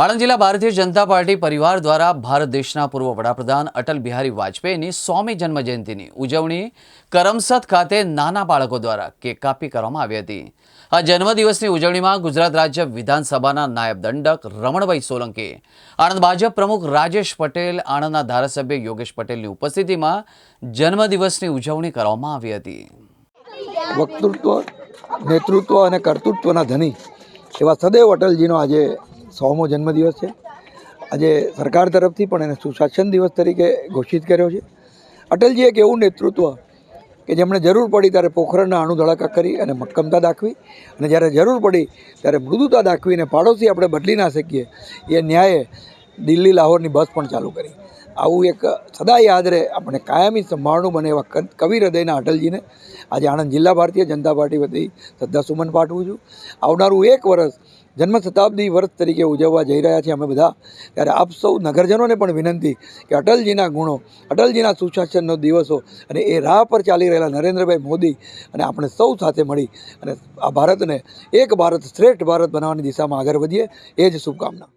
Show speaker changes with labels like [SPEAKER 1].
[SPEAKER 1] આણંદ જિલ્લા ભારતીય જનતા પાર્ટી પરિવાર દ્વારા ભારત દેશના પૂર્વ વડાપ્રધાન અટલ બિહારી વાજપેયીની સોમી જન્મજયંતિની ઉજવણી કરમસદ ખાતે નાના બાળકો દ્વારા કેક કાપી કરવામાં આવી હતી. આ જન્મદિવસની ઉજવણીમાં ગુજરાત રાજ્ય વિધાનસભાના નાયબ દંડક રમણભાઈ સોલંકી, આણંદ ભાજપ પ્રમુખ રાજેશ પટેલ, આણંદના ધારાસભ્ય યોગેશ પટેલની ઉપસ્થિતિમાં જન્મદિવસની ઉજવણી કરવામાં આવી હતી.
[SPEAKER 2] વક્તૃત્વ, નેતૃત્વ અને કર્તૃત્વના ધની એવા સદૈવ અટલજીનો આજે સોમો જન્મદિવસ છે. આજે સરકાર તરફથી પણ એને સુશાસન દિવસ તરીકે ઘોષિત કર્યો છે. અટલજી એક એવું નેતૃત્વ કે જેમણે જરૂર પડી ત્યારે પોખરણના અણુધડાકા કરી અને મક્કમતા દાખવી અને જ્યારે જરૂર પડી ત્યારે મૃદુતા દાખવીને પાડોશી આપણે બદલી ના શકીએ, એ ન્યાયે દિલ્હી લાહોરની બસ પણ ચાલુ કરી. આવું એક સદા યાદ રહે આપણે કાયમી સંભાળનું બને એવા કવિ હૃદયના અટલજીને. આજે આણંદ જિલ્લા ભારતીય જનતા પાર્ટી વતી શ્રદ્ધાસુમન પાઠવું છું. આવનારું એક વર્ષ જન્મ શતાબ્દી વર્ષ તરીકે ઉજવવા જઈ રહ્યા છીએ અમે બધા. ત્યારે આપ સૌ નગરજનોને પણ વિનંતી કે અટલજીના ગુણો, અટલજીના સુશાસનનો દિવસો અને એ રાહ પર ચાલી રહેલા નરેન્દ્રભાઈ મોદી અને આપણે સૌ સાથે મળી અને આ ભારતને એક ભારત શ્રેષ્ઠ ભારત બનાવવાની દિશામાં આગળ વધીએ. એ જ શુભકામના.